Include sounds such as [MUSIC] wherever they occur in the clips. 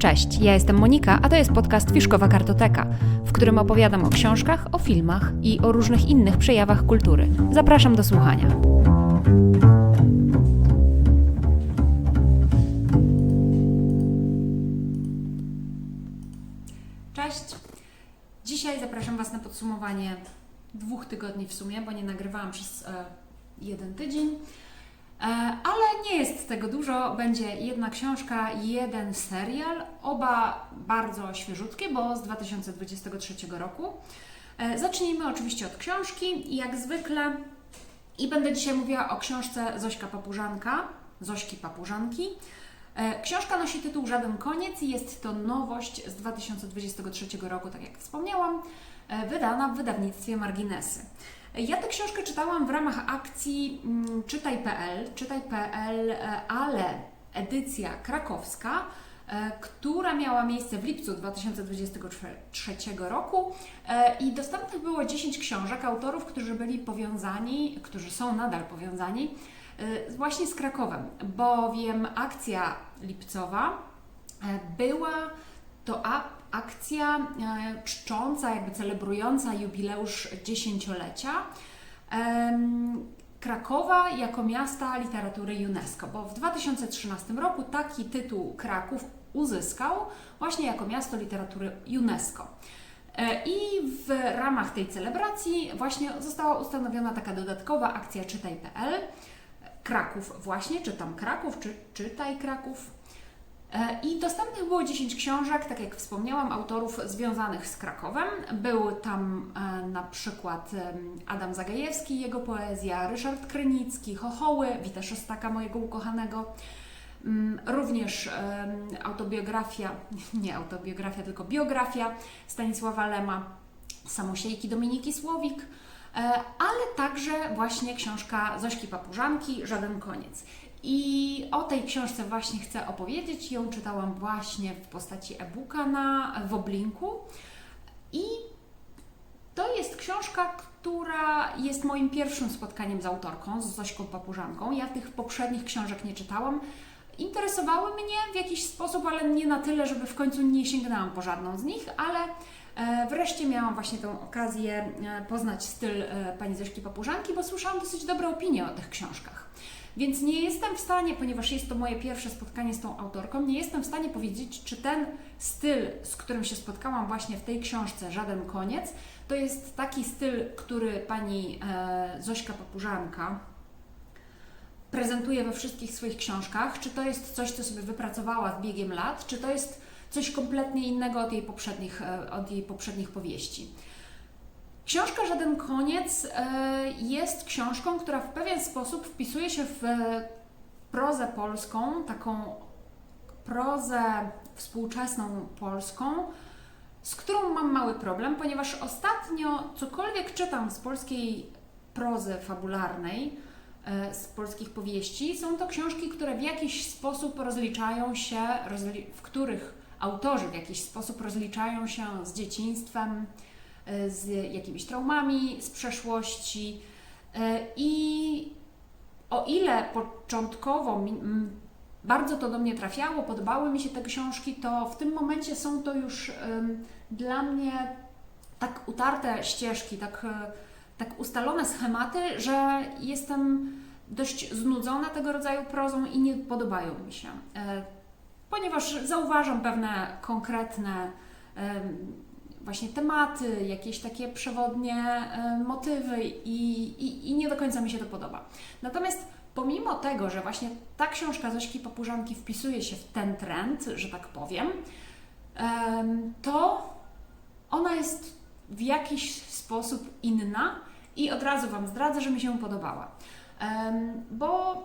Cześć, ja jestem Monika, a to jest podcast Fiszkowa Kartoteka, w którym opowiadam o książkach, o filmach i o różnych innych przejawach kultury. Zapraszam do słuchania. Cześć. Dzisiaj zapraszam Was na podsumowanie dwóch tygodni w sumie, bo nie nagrywałam przez e, jeden tydzień. E, ale nie jest tego dużo. Będzie jedna książka, jeden serial, oba bardzo świeżutkie, bo z 2023 roku. E, zacznijmy oczywiście od książki, jak zwykle. I będę dzisiaj mówiła o książce Zośka Papużanka, Zośki Papużanki. E, Książka nosi tytuł Żaden koniec i jest to nowość z 2023 roku, tak jak wspomniałam, wydana w wydawnictwie Marginesy. Ja tę książkę czytałam w ramach akcji mm, Czytaj.pl, Czytaj.pl, e, ale edycja krakowska, e, która miała miejsce w lipcu 2023 roku e, i dostępnych było 10 książek autorów, którzy byli powiązani, którzy są nadal powiązani właśnie z Krakowem, bowiem akcja lipcowa była to akcja e, czcząca, jakby celebrująca jubileusz dziesięciolecia Krakowa jako miasta literatury UNESCO, bo w 2013 roku taki tytuł Kraków uzyskał właśnie jako miasto literatury UNESCO. E, I w ramach tej celebracji właśnie została ustanowiona taka dodatkowa akcja Czytaj.pl. Kraków właśnie, czytam Kraków, czy czytaj Kraków. E, I dostępnych było 10 książek, tak jak wspomniałam, autorów związanych z Krakowem. Był tam e, na przykład Adam Zagajewski, jego poezja, Ryszard Krynicki, Chochoły, Wita Szostaka, mojego ukochanego. Mm, Również autobiografia, [LAUGHS] nie autobiografia, tylko biografia Stanisława Lema, Samosiejki Dominiki Słowik, e, ale także właśnie książka Zośki Papużanki, Żaden koniec. I o tej książce właśnie chcę opowiedzieć. Ją czytałam właśnie w postaci e-booka na Woblinku. I to jest książka, która jest moim pierwszym spotkaniem z autorką, z Zośką Papużanką. Ja tych poprzednich książek nie czytałam. Interesowały mnie w jakiś sposób, ale nie na tyle, żeby w końcu nie sięgnęłam po żadną z nich, ale e, wreszcie miałam właśnie tę okazję e, poznać styl e, pani Zośki Papużanki, bo słyszałam dosyć dobre opinie o tych książkach. Więc nie jestem w stanie, ponieważ jest to moje pierwsze spotkanie z tą autorką, nie jestem w stanie powiedzieć, czy ten styl, z którym się spotkałam właśnie w tej książce, Żaden koniec, to jest taki styl, który pani e, Zośka Papużanka prezentuje we wszystkich swoich książkach, czy to jest coś, co sobie wypracowała z biegiem lat, czy to jest coś kompletnie innego od jej poprzednich, e, od jej poprzednich powieści. Książka Żaden koniec e, jest książką, która w pewien sposób wpisuje się w prozę polską, taką prozę współczesną polską, z którą mam mały problem, ponieważ ostatnio cokolwiek czytam z polskiej prozy fabularnej, e, z polskich powieści, są to książki, które w jakiś sposób rozliczają się, w których autorzy w jakiś sposób rozliczają się z dzieciństwem, z jakimiś traumami z przeszłości. E, I o ile początkowo bardzo to do mnie trafiało, podobały mi się te książki, to w tym momencie są to już dla mnie tak utarte ścieżki, tak, e, tak ustalone schematy, że jestem dość znudzona tego rodzaju prozą i nie podobają mi się. E, Ponieważ zauważam pewne konkretne właśnie tematy, jakieś takie przewodnie e, motywy i, i, i nie do końca mi się to podoba. Natomiast pomimo tego, że właśnie ta książka Zośki Papużanki wpisuje się w ten trend, że tak powiem, em, to ona jest w jakiś sposób inna i od razu Wam zdradzę, że mi się podobała. Bo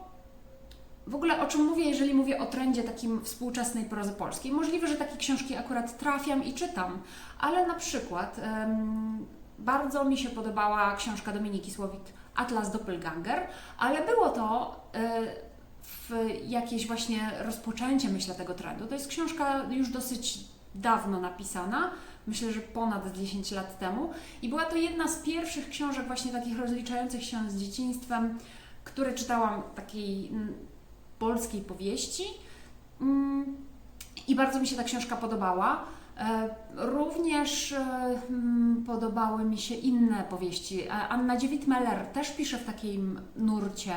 w ogóle o czym mówię, jeżeli mówię o trendzie takim współczesnej prozy polskiej? Możliwe, że takie książki akurat trafiam i czytam, ale na przykład em, bardzo mi się podobała książka Dominiki Słowik Atlas Doppelganger, ale było to w jakieś właśnie rozpoczęcie, myślę, tego trendu. To jest książka już dosyć dawno napisana, myślę, że ponad 10 lat temu i była to jedna z pierwszych książek właśnie takich rozliczających się z dzieciństwem, które czytałam takiej mm, polskiej powieści. Mm, I bardzo mi się ta książka podobała. E, Również e, mm, podobały mi się inne powieści. E, Anna Dziewit-Meller też pisze w takim nurcie.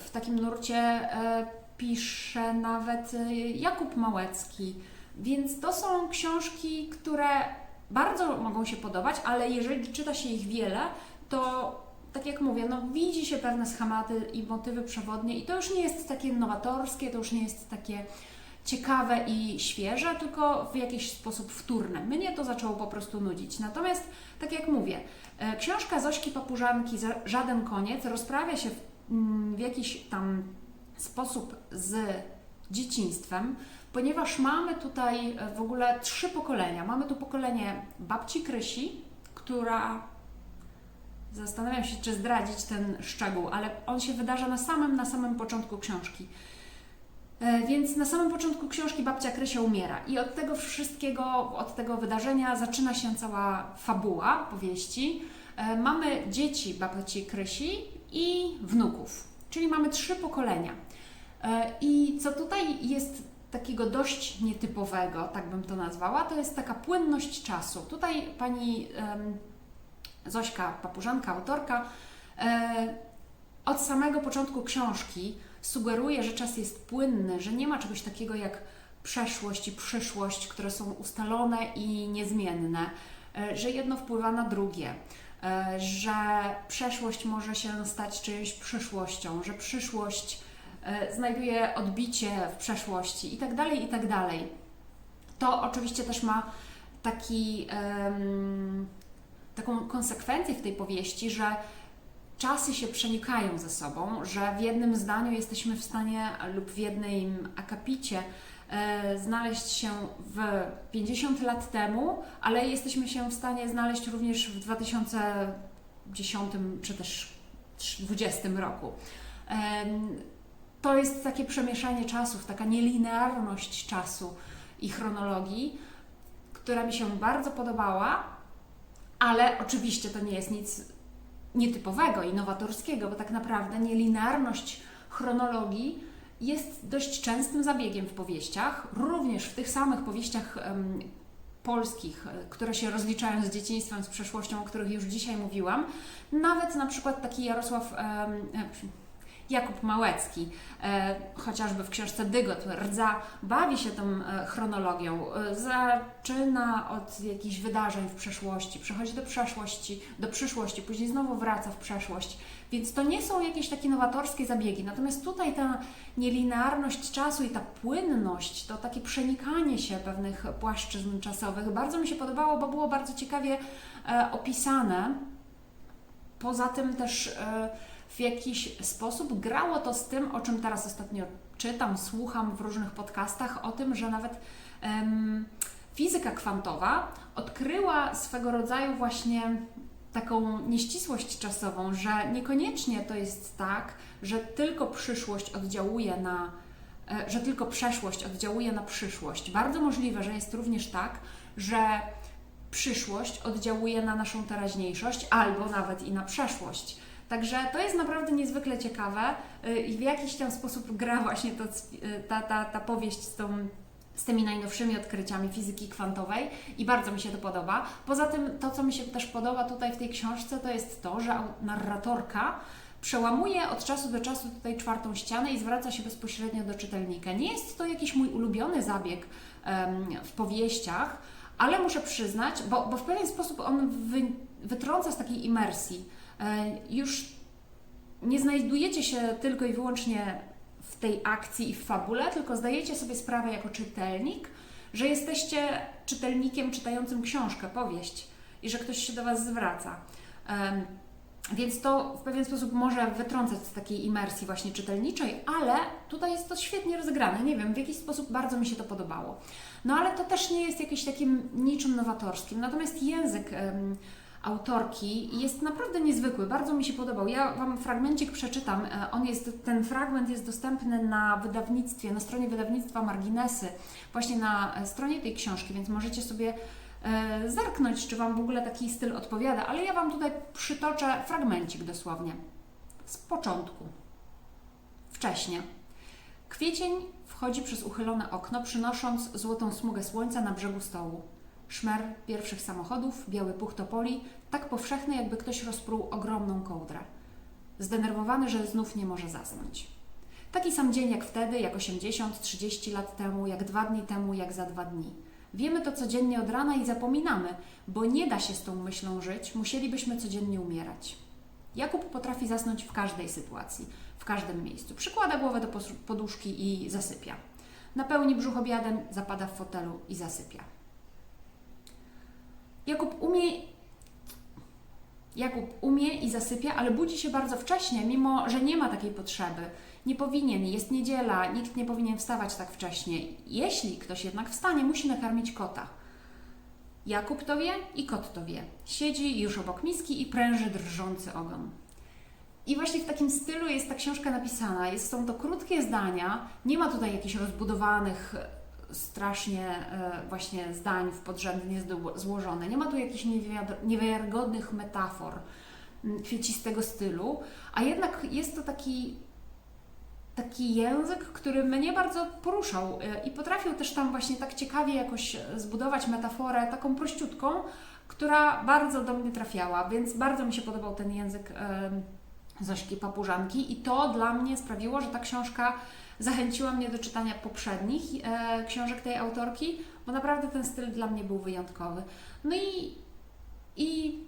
W takim nurcie pisze nawet Jakub Małecki. Więc to są książki, które bardzo mogą się podobać, ale jeżeli czyta się ich wiele, to tak jak mówię, no widzi się pewne schematy i motywy przewodnie i to już nie jest takie nowatorskie, to już nie jest takie ciekawe i świeże, tylko w jakiś sposób wtórne. Mnie to zaczęło po prostu nudzić. Natomiast, tak jak mówię, e, książka Zośki Papużanki Żaden koniec rozprawia się w, mm, w jakiś tam sposób z dzieciństwem, ponieważ mamy tutaj e, w ogóle trzy pokolenia. Mamy tu pokolenie babci Krysi, która zastanawiam się, czy zdradzić ten szczegół, ale on się wydarza na samym, na samym początku książki. E, Więc na samym początku książki babcia Krysia umiera i od tego wszystkiego, od tego wydarzenia zaczyna się cała fabuła powieści. E, Mamy dzieci babci Krysi i wnuków, czyli mamy trzy pokolenia. E, I co tutaj jest takiego dość nietypowego, tak bym to nazwała, to jest taka płynność czasu. Tutaj pani Zośka Papużanka, autorka, e, od samego początku książki sugeruje, że czas jest płynny, że nie ma czegoś takiego jak przeszłość i przyszłość, które są ustalone i niezmienne, e, że jedno wpływa na drugie, e, że przeszłość może się stać czyjąś przyszłością, że przyszłość znajduje odbicie w przeszłości i tak dalej, i tak. To oczywiście też ma taki, taką konsekwencję w tej powieści, że czasy się przenikają ze sobą, że w jednym zdaniu jesteśmy w stanie lub w jednym akapicie e, znaleźć się w 50 lat temu, ale jesteśmy się w stanie znaleźć również w 2010 czy też 2020 roku. Em, To jest takie przemieszanie czasów, taka nielinearność czasu i chronologii, która mi się bardzo podobała, ale oczywiście to nie jest nic nietypowego i nowatorskiego, bo tak naprawdę nielinearność chronologii jest dość częstym zabiegiem w powieściach, również w tych samych powieściach polskich, e, które się rozliczają z dzieciństwem, z przeszłością, o których już dzisiaj mówiłam. Nawet na przykład taki Jarosław, e, Jakub Małecki, e, chociażby w książce Dygot, Rdza, bawi się tą e, chronologią. E, zaczyna od jakichś wydarzeń w przeszłości, przechodzi do przeszłości, do przyszłości, później znowu wraca w przeszłość. Więc to nie są jakieś takie nowatorskie zabiegi. Natomiast tutaj ta nielinearność czasu i ta płynność, to takie przenikanie się pewnych płaszczyzn czasowych bardzo mi się podobało, bo było bardzo ciekawie opisane. Poza tym też w jakiś sposób grało to z tym, o czym teraz ostatnio czytam, słucham w różnych podcastach, o tym, że nawet fizyka kwantowa odkryła swego rodzaju właśnie taką nieścisłość czasową, że niekoniecznie to jest tak, że tylko przyszłość oddziałuje na, e, że tylko przeszłość oddziałuje na przyszłość. Bardzo możliwe, że jest również tak, że przyszłość oddziałuje na naszą teraźniejszość albo nawet i na przeszłość. Także to jest naprawdę niezwykle ciekawe y, i w jakiś tam sposób gra właśnie to, y, ta, ta, ta powieść z, tą, z tymi najnowszymi odkryciami fizyki kwantowej i bardzo mi się to podoba. Poza tym to, co mi się też podoba tutaj w tej książce, to jest to, że narratorka przełamuje od czasu do czasu tutaj czwartą ścianę i zwraca się bezpośrednio do czytelnika. Nie jest to jakiś mój ulubiony zabieg em, w powieściach, ale muszę przyznać, bo, bo w pewien sposób on wy, wytrąca z takiej imersji. E, Już nie znajdujecie się tylko i wyłącznie w tej akcji i w fabule, tylko zdajecie sobie sprawę jako czytelnik, że jesteście czytelnikiem czytającym książkę, powieść i że ktoś się do Was zwraca. Więc to w pewien sposób może wytrącać z takiej imersji właśnie czytelniczej, ale tutaj jest to świetnie rozegrane. Nie wiem, w jakiś sposób bardzo mi się to podobało. No ale to też nie jest jakimś takim niczym nowatorskim. Natomiast język autorki jest naprawdę niezwykły, bardzo mi się podobał. Ja Wam fragmencik przeczytam. E, On jest, ten fragment jest dostępny na wydawnictwie, na stronie wydawnictwa Marginesy, właśnie na e, stronie tej książki, więc możecie sobie e, zerknąć, czy Wam w ogóle taki styl odpowiada, ale ja Wam tutaj przytoczę fragmencik dosłownie. Z początku. Wcześnie. Kwiecień wchodzi przez uchylone okno, przynosząc złotą smugę słońca na brzegu stołu. Szmer pierwszych samochodów, biały puch topoli, tak powszechny, jakby ktoś rozpruł ogromną kołdrę. Zdenerwowany, że znów nie może zasnąć. Taki sam dzień jak wtedy, jak 80, 30 lat temu, jak dwa dni temu, jak za dwa dni. Wiemy to codziennie od rana i zapominamy, bo nie da się z tą myślą żyć, musielibyśmy codziennie umierać. Jakub potrafi zasnąć w każdej sytuacji, w każdym miejscu. Przykłada głowę do poduszki i zasypia. Napełni brzuch obiadem, zapada w fotelu i zasypia. Jakub umie Jakub umie i zasypia, ale budzi się bardzo wcześnie, mimo że nie ma takiej potrzeby. Nie powinien, jest niedziela, nikt nie powinien wstawać tak wcześnie. Jeśli ktoś jednak wstanie, musi nakarmić kota. Jakub to wie i kot to wie. Siedzi już obok miski i pręży drżący ogon. I właśnie w takim stylu jest ta książka napisana. Jest, są to krótkie zdania, nie ma tutaj jakichś rozbudowanych strasznie e, właśnie zdań w podrzędnie złożone. Nie ma tu jakichś niewiarygodnych metafor m, kwiecistego stylu, a jednak jest to taki taki język, który mnie bardzo poruszał e, i potrafił też tam właśnie tak ciekawie jakoś zbudować metaforę taką prościutką, która bardzo do mnie trafiała, więc bardzo mi się podobał ten język Zośki Papużanki i to dla mnie sprawiło, że ta książka zachęciła mnie do czytania poprzednich e, książek tej autorki, bo naprawdę ten styl dla mnie był wyjątkowy. No i, i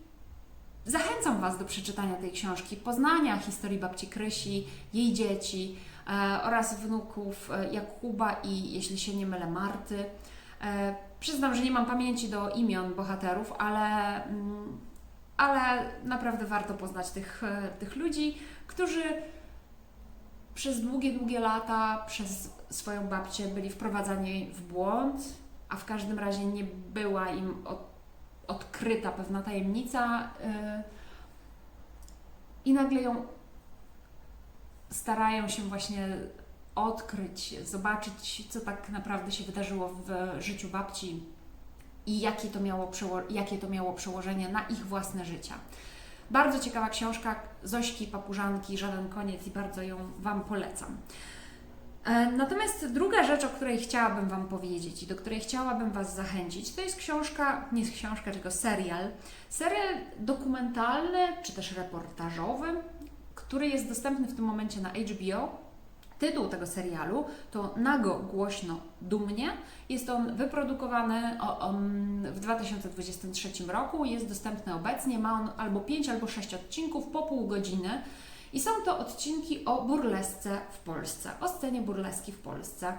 zachęcam Was do przeczytania tej książki, poznania historii babci Krysi, jej dzieci e, oraz wnuków e, Jakuba i, jeśli się nie mylę, Marty. E, przyznam, że nie mam pamięci do imion bohaterów, ale, mm, ale naprawdę warto poznać tych, e, tych ludzi, którzy przez długie, długie lata przez swoją babcię byli wprowadzani w błąd, a w każdym razie nie była im od, odkryta pewna tajemnica e, i nagle ją starają się właśnie odkryć, zobaczyć, co tak naprawdę się wydarzyło w życiu babci i jakie to miało, jakie to miało przełożenie na ich własne życia. Bardzo ciekawa książka Zośki Papużanki, Żaden koniec i bardzo ją Wam polecam. E, Natomiast druga rzecz, o której chciałabym Wam powiedzieć i do której chciałabym Was zachęcić, to jest książka, nie jest książka, tylko serial. Serial dokumentalny czy też reportażowy, który jest dostępny w tym momencie na HBO. Tytuł tego serialu to Nago, głośno, dumnie. Jest on wyprodukowany w 2023 roku, jest dostępny obecnie, ma on albo 5 albo 6 odcinków po pół godziny. I są to odcinki o burlesce w Polsce, o scenie burleski w Polsce.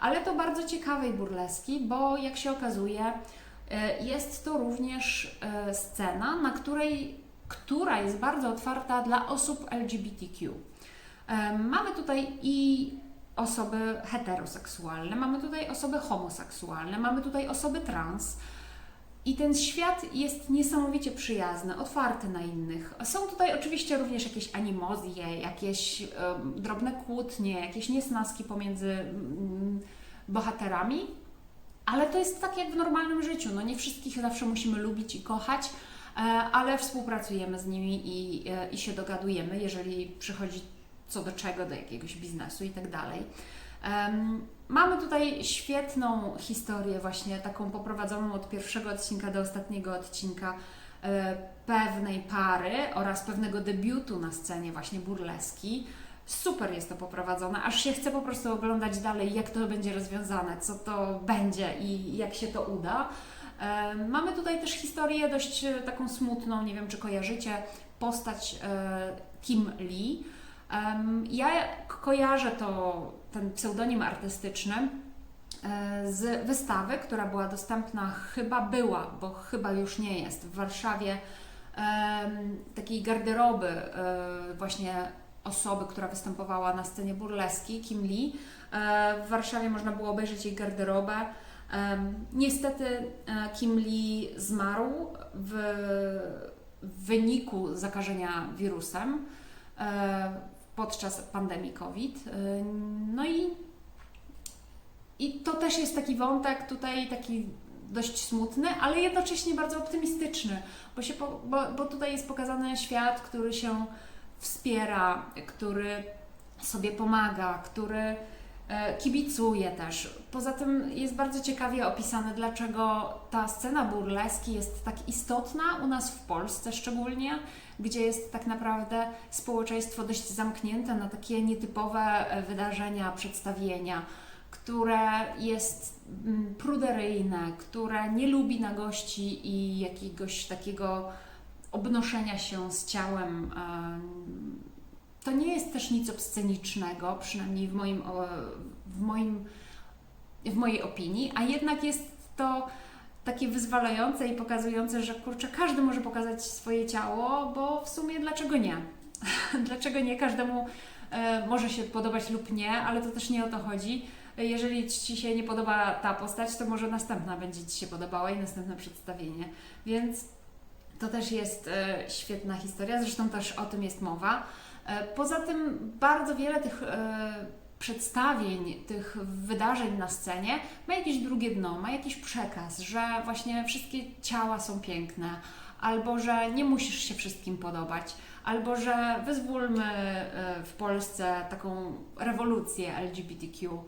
Ale to bardzo ciekawej burleski, bo jak się okazuje, e, jest to również e, scena, na której, która jest bardzo otwarta dla osób LGBTQ. E, Mamy tutaj i osoby heteroseksualne, mamy tutaj osoby homoseksualne, mamy tutaj osoby trans. I ten świat jest niesamowicie przyjazny, otwarty na innych. Są tutaj oczywiście również jakieś animozje, jakieś drobne kłótnie, jakieś niesnaski pomiędzy mm, bohaterami, ale to jest tak jak w normalnym życiu. No nie wszystkich zawsze musimy lubić i kochać, e, ale współpracujemy z nimi i, e, i się dogadujemy, jeżeli przychodzi co do czego, do jakiegoś biznesu i tak dalej. Mamy tutaj świetną historię, właśnie taką poprowadzoną od pierwszego odcinka do ostatniego odcinka e, pewnej pary oraz pewnego debiutu na scenie właśnie burleski. Super jest to poprowadzone, aż się chce po prostu oglądać dalej, jak to będzie rozwiązane, co to będzie i jak się to uda. Mamy tutaj też historię dość e, taką smutną, nie wiem czy kojarzycie, postać e, Kim Lee. Ja kojarzę to, ten pseudonim artystyczny e, z wystawy, która była dostępna, chyba była, bo chyba już nie jest, w Warszawie, takiej garderoby e, właśnie osoby, która występowała na scenie burleski, Kim Lee. E, W Warszawie można było obejrzeć jej garderobę. Niestety Kim Lee zmarł w, wyniku zakażenia wirusem podczas pandemii COVID. E, No i, i to też jest taki wątek tutaj taki dość smutny, ale jednocześnie bardzo optymistyczny, bo, się bo, bo tutaj jest pokazany świat, który się wspiera, który sobie pomaga, który E, Kibicuję też. Poza tym jest bardzo ciekawie opisane, dlaczego ta scena burleski jest tak istotna u nas w Polsce szczególnie, gdzie jest tak naprawdę społeczeństwo dość zamknięte na takie nietypowe e, wydarzenia, przedstawienia, które jest mm, pruderyjne, które nie lubi nagości i jakiegoś takiego obnoszenia się z ciałem. To nie jest też nic obscenicznego, przynajmniej w moim, w moim w mojej opinii, a jednak jest to takie wyzwalające i pokazujące, że kurczę, każdy może pokazać swoje ciało, bo w sumie dlaczego nie? [LAUGHS] dlaczego nie? Każdemu e, może się podobać lub nie, ale to też nie o to chodzi. Jeżeli Ci się nie podoba ta postać, to może następna będzie Ci się podobała i następne przedstawienie. Więc to też jest e, świetna historia, zresztą też o tym jest mowa. E, poza tym bardzo wiele tych e, przedstawień, tych wydarzeń na scenie ma jakieś drugie dno, ma jakiś przekaz, że właśnie wszystkie ciała są piękne, albo że nie musisz się wszystkim podobać, albo że wyzwólmy e, w Polsce taką rewolucję LGBTQ.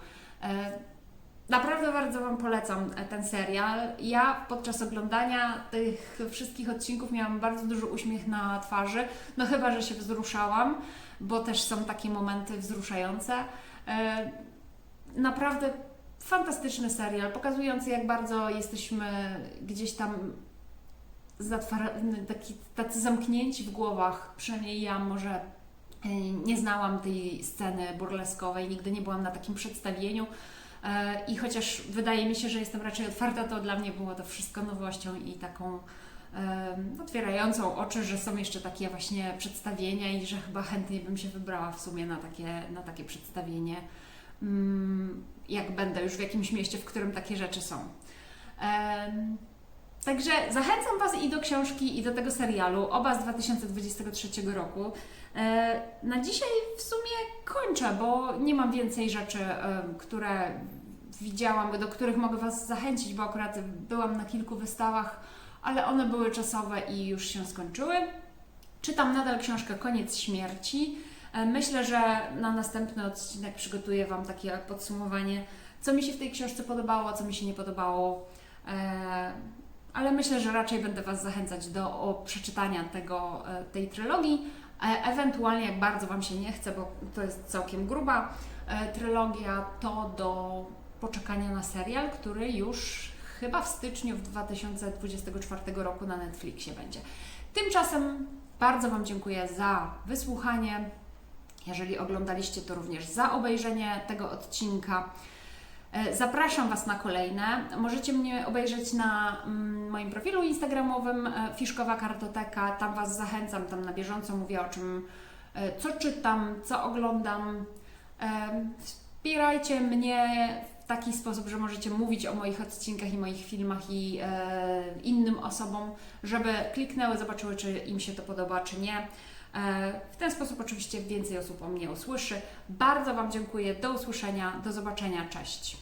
Naprawdę bardzo Wam polecam e, ten serial. Ja podczas oglądania tych wszystkich odcinków miałam bardzo duży uśmiech na twarzy. No chyba, że się wzruszałam, bo też są takie momenty wzruszające. E, Naprawdę fantastyczny serial, pokazujący jak bardzo jesteśmy gdzieś tam taki, tacy zamknięci w głowach. Przynajmniej ja może e, nie znałam tej sceny burleskowej, nigdy nie byłam na takim przedstawieniu. E, I chociaż wydaje mi się, że jestem raczej otwarta, to dla mnie było to wszystko nowością i taką otwierającą oczy, że są jeszcze takie właśnie przedstawienia i że chyba chętniej bym się wybrała w sumie na takie, na takie przedstawienie, mm, jak będę już w jakimś mieście, w którym takie rzeczy są. Także zachęcam Was i do książki, i do tego serialu, oba z 2023 roku. E, Na dzisiaj w sumie kończę, bo nie mam więcej rzeczy, em, które widziałam, do których mogę Was zachęcić, bo akurat byłam na kilku wystawach, ale one były czasowe i już się skończyły. Czytam nadal książkę Koniec śmierci. E, Myślę, że na następny odcinek przygotuję Wam takie podsumowanie, co mi się w tej książce podobało, co mi się nie podobało. Ale myślę, że raczej będę Was zachęcać do przeczytania tego, e, tej trylogii. E, Ewentualnie, jak bardzo Wam się nie chce, bo to jest całkiem gruba e, trylogia, to do poczekania na serial, który już chyba w styczniu w 2024 roku na Netflixie będzie. Tymczasem bardzo Wam dziękuję za wysłuchanie. Jeżeli oglądaliście, to również za obejrzenie tego odcinka. E, Zapraszam Was na kolejne. Możecie mnie obejrzeć na mm, moim profilu instagramowym e, Fiszkowa Kartoteka. Tam Was zachęcam, tam na bieżąco mówię o czym, e, co czytam, co oglądam. Wspierajcie mnie w taki sposób, że możecie mówić o moich odcinkach i moich filmach i innym osobom, żeby kliknęły, zobaczyły, czy im się to podoba, czy nie. E, W ten sposób oczywiście więcej osób o mnie usłyszy. Bardzo Wam dziękuję. Do usłyszenia, do zobaczenia. Cześć.